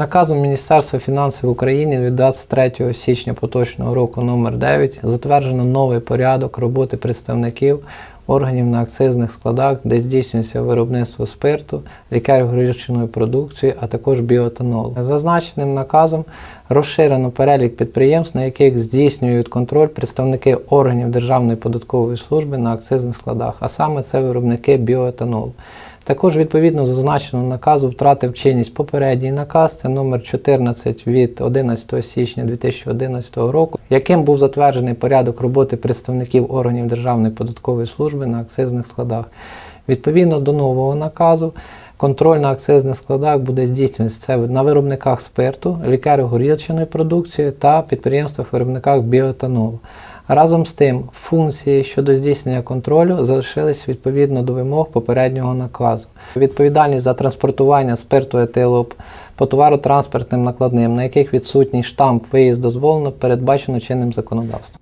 Наказом Міністерства фінансів України від 23 січня поточного року номер 9 затверджено новий порядок роботи представників органів на акцизних складах, де здійснюється виробництво спирту, лікарсько-горілчаної продукції, а також біоетанолу. Зазначеним наказом розширено перелік підприємств, на яких здійснюють контроль представники органів Державної податкової служби на акцизних складах, а саме це виробники біоетанолу. Також відповідно до зазначеного наказу втратив чинність попередній наказ, це номер 14 від 11 січня 2011 року, яким був затверджений порядок роботи представників органів Державної податкової служби на акцизних складах. Відповідно до нового наказу, контроль на акцизних складах буде здійснюватися це на виробниках спирту, лікарсько-горілчаної продукції та підприємствах-виробниках біоетанолу. Разом з тим, функції щодо здійснення контролю залишились відповідно до вимог попереднього наказу. Відповідальність за транспортування спирту етилу по товаротранспортним накладним, на яких відсутній штамп виїзд дозволено, передбачено чинним законодавством.